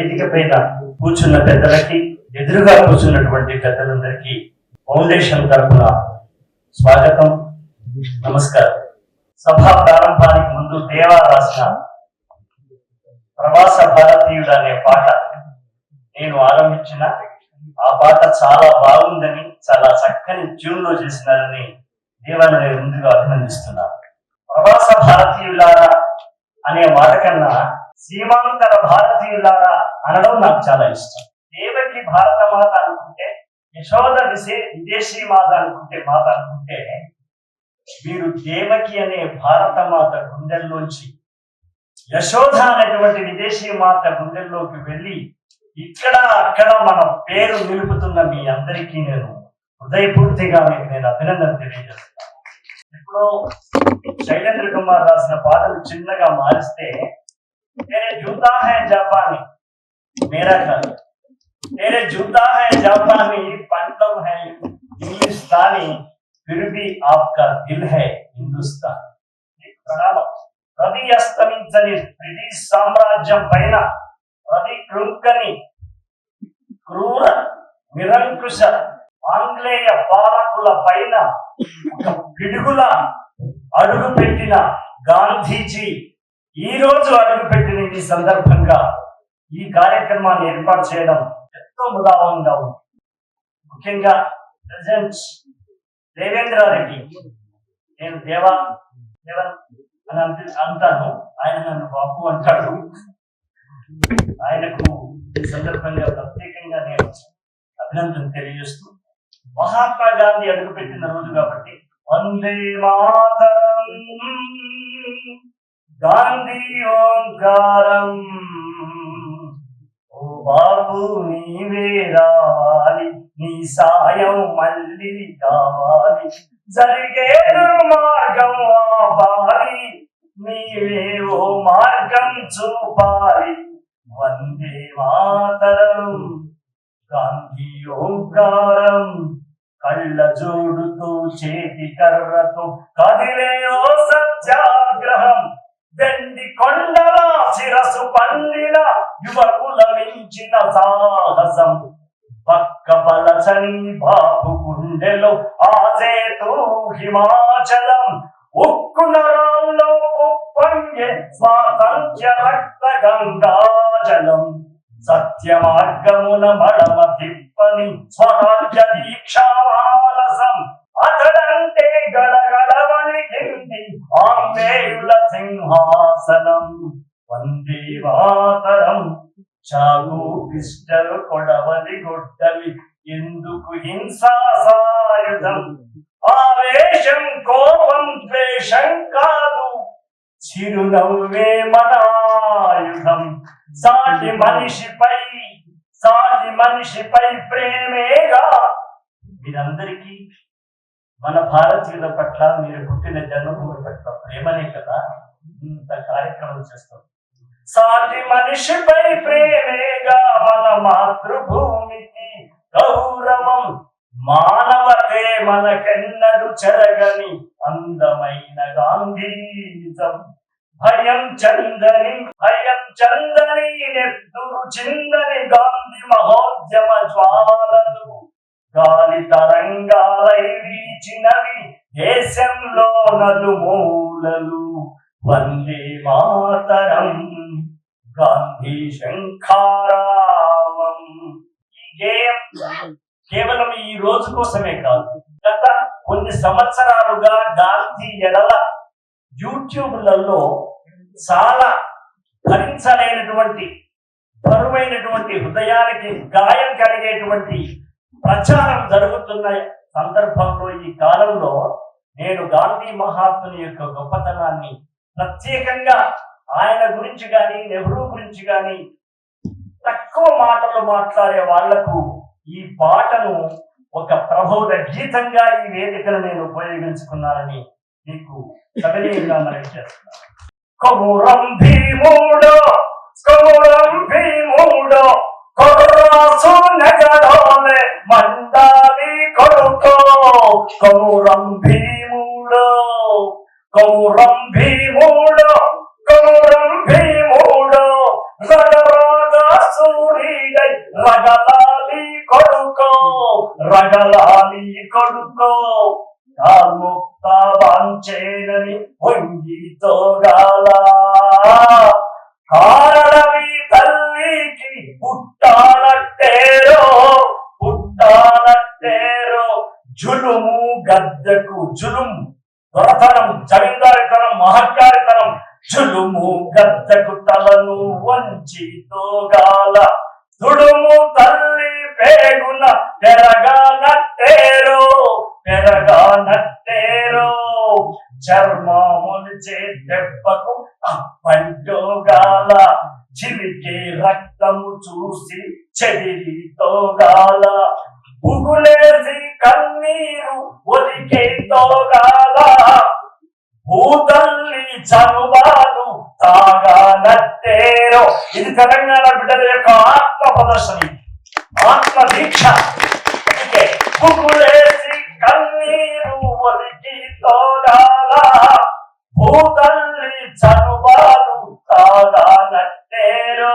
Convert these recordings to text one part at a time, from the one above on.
వేదిక పైన కూర్చున్న పెద్దలకి ఎదురుగా కూర్చున్నటువంటి పెద్దలందరికీ ఫౌండేషన్ తరఫున స్వాగతం నమస్కారం. సభా ప్రారంభానికి ముందు దేవా రాసిన ప్రవాస భారతీయుడు అనే పాట నేను ఆరంభించిన. ఆ పాట చాలా బాగుందని చాలా చక్కని ట్యూన్లో చేసినారని దేవాన్ని నేను ముందుగా అభినందిస్తున్నాను. ప్రవాస భారతీయులారా అనే మాట కన్నా సీమాంతర భారతీయులారా అనడం నాకు చాలా ఇష్టం. దేవకి భారత మాత అనుకుంటే యశోద విశే విదేశీ మాత అనుకుంటే మాత అనుకుంటే మీరు దేవకి అనే భారత మాత గుండెల్లోంచి యశోద అనేటువంటి విదేశీ మాత గుండెల్లోకి వెళ్ళి ఇక్కడ అక్కడ మన పేరు నిలుపుతున్న మీ అందరికీ నేను హృదయపూర్తిగా మీకు నేను అభినందన తెలియజేస్తున్నాను. ఇప్పుడు శైలేంద్ర కుమార్ రాసిన పాటలు చిన్నగా మారిస్తే तेरे जूता है जापानी मेरा घर तेरे जूता है जापानी पंतम है इंग्लिस्तानी फिर भी आपका दिल है हिंदुस्तान ప్రణామం రవి అస్తమించని బ్రిటిష్ సామ్రాజ్యం పైన రవి కృంకని క్రూర నిరంకుశ ఆంగ్లేయ పాలకుల పైన ఒక పిడుగుల అడుగు పెట్టిన గాంధీజీ ఈ రోజు అడుగు ఈ సందర్భంగా ఈ కార్యక్రమాన్ని ఏర్పాటు చేయడం ఎంతో ఉదాహరణగా ఉంది. ముఖ్యంగా ప్రజెంట్ దేవేంద్రారెడ్డి నేను దేవా దేవన్ అని అంట- అంటాను. ఆయన నన్ను బాబు అంటాడు. ఆయనకు ఈ సందర్భంగా ప్రత్యేకంగా నేను అభినందన తెలియజేస్తూ మహాత్మా గాంధీ అడుగుపెట్టిన రోజు కాబట్టి వందే మాతరం. గాంధీ ఓంకారం ఓ బాబు నీవే రావాలి నీ సాయం మళ్ళీ కావాలి. జరిగే మార్గం ఆపాలి నీవే ఓ మార్గం చూపాలి. వందే మాతరం గాంధీ ఓంకారం కళ్ళ జోడుతో చేతి కర్రతో కదిలే ఓ సత్యాగ్రహం. వెండి కొండల శిరసు పండిన యువకుల మించిన సాహసం. పక్క పలచని బాపు గుండెలో ఆజేతూ హిమాచలం. ఉక్కు నరాల్లో ఉప్పొంగే స్వాతంత్ర్య రక్త గంగాజలం. సత్య మార్గమున మడమ తిప్పని స్వరాజ్య దీక్షామాలసం అతడ ఆంగ్లేయుల సింహాసనం. వందే మాతరం. చాగు పిస్టల్ కొడవలి గొడ్డలి. ఎందుకు హింసాసాయుధం ఆవేశం కోపం ద్వేషం కాదు. చిరునవ్వే మనాయుధం సాటి మనిషిపై సాటి మనిషిపై ప్రేమేగా. మీరందరికీ మన భారతీయుల పట్ల మీరు పుట్టిన జన్మభూమి పట్ల ప్రేమనే కదా ఇంత కార్యక్రమం చేస్తాం. సాటి మనిషిపై ప్రేమేగా మన మాతృభూమికి గౌరవం మానవతే మనకెన్నడు చెరగని అందమైన గాంధీజం. భయం చందని భయం చందని నెత్తురు చిందని గాంధీ మహోద్యమ జ్వాలలు. గాలి తరంగాలై వీచినవి దేశంలో నలుమూలలు వందే మాతరం. గాంధీ శంఖారావం. ఈ గేయం కేవలం ఈ రోజు కోసమే కాదు. గత కొన్ని సంవత్సరాలుగా గాంధీ ఎడల యూట్యూబ్లలో చాలా భరించలేనటువంటి బరువైనటువంటి హృదయానికి గాయం కలిగేటువంటి ప్రచారం జరుగుతున్నాయి. సందర్భంలో ఈ కాలంలో నేను గాంధీ మహాత్ముని యొక్క గొప్పతనాన్ని ప్రత్యేకంగా ఆయన గురించి కానీ నెహ్రూ గురించి కానీ తక్కువ మాటలు మాట్లాడే వాళ్ళకు ఈ పాటను ఒక ప్రబోధ గీతంగా ఈ వేదికను నేను ఉపయోగించుకున్నానని మీకు సవినీయంగా మనవి చేస్తున్నాను. భీముడో కౌరం భీముడో కౌరం భీముడో కౌరం భీముడో రగరాగా సూర్యుడై రగలాలి కొడుకో రగలాలి కొడుకో. కాల్ముక్త వాంచేనని వంగితోగా జులుం దొరతనం జమీందారితనం మహంకారితనం జులుము గద్దకు తలను వంచి తోగాల. తుడుము తల్లి పేగున పెరగానట్టేరో పెరగానట్టేరో చర్మములు దెబ్బకు అప్పంటోగాల. చిలికే రక్తము చూసి చెదిరితోగాల ఉగులేసి కన్నీరు ఒలికే తోగాల భూతల్లి చనువాలు తాగాలట్టేరో ఇది తెలంగాణ బిడ్డల యొక్క ఆత్మ ప్రదర్శన. ఆత్మ దీక్ష. అందుకే పువ్వులేసి కన్నీరు వలికి తోడాల భూతల్లి చనువాలు తాగాలట్టేరో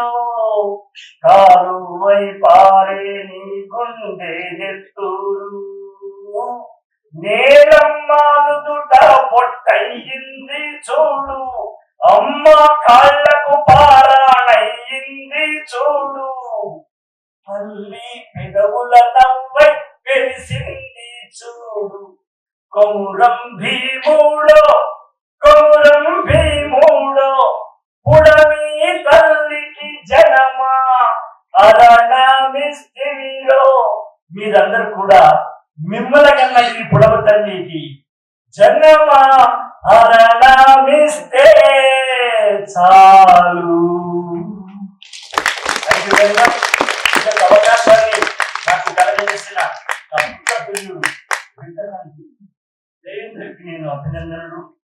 కాలువై పారే నీ గుండె నెత్తూరు. నేలమ్మానుదుట పొట్టయింది చూడు. అమ్మ కాళ్ళకు పారాణయింది చూడు. తల్లి పెదవుల నవ్వై వెలిసింది చూడు. కొమురం భీముడో కొమురం భీముడో పుడమి తల్లికి జనమా? అరణమిస్తివిలో మీరందరూ కూడా మిమ్మల్ని కన్నా ఈ పుడవ తల్లికి జనమా అరణమిస్తే చాలు.